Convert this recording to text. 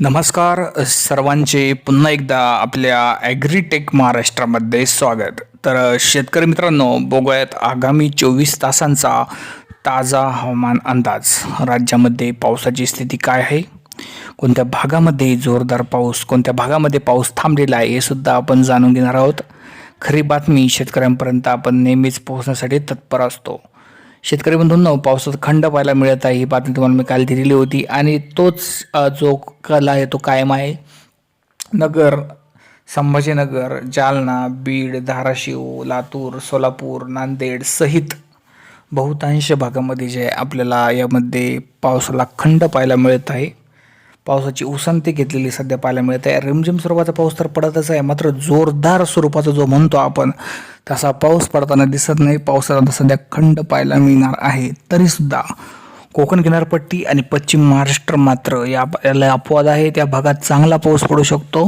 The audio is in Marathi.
नमस्कार सर्वांचे पुन्हा एकदा आपल्या ॲग्रीटेक महाराष्ट्रामध्ये स्वागत. तर शेतकरी मित्रांनो बघूयात आगामी चोवीस तासांचा ताजा हवामान अंदाज. राज्यामध्ये पावसाची स्थिती काय आहे? कोणत्या भागामध्ये जोरदार पाऊस कोणत्या भागामध्ये पाऊस थांबलेला आहे हे सुद्धा आपण जाणून घेणार आहोत. खरी बातमी शेतकऱ्यांपर्यंत आपण नेहमीच पोहोचण्यासाठी तत्पर असतो. शेतकरी बंधूंनो पावसात खंड पाहायला मिळत आहे. ही बातमी तुम्हाला मी काल दिलेली होती आणि तोच जो कला आहे तो कायम आहे. नगर संभाजीनगर जालना बीड धाराशिव लातूर सोलापूर नांदेड सहित बहुतांश भागामध्ये जे आहे आपल्याला यामध्ये पावसाला खंड पाहायला मिळत आहे. पावसाची उसंती घेतलेली सध्या पाहायला मिळत आहे. रिमझिम स्वरूपाचा पाऊस तर पडतच आहे. मात्र जोरदार स्वरूपाचा जो म्हणतो आपण तसा पाऊस पडताना दिसत नाही. पावसाला सध्या खंड पाहायला मिळणार आहे. तरीसुद्धा कोकण किनारपट्टी आणि पश्चिम महाराष्ट्र मात्र या याला अपवाद आहे. त्या भागात चांगला पाऊस पडू शकतो.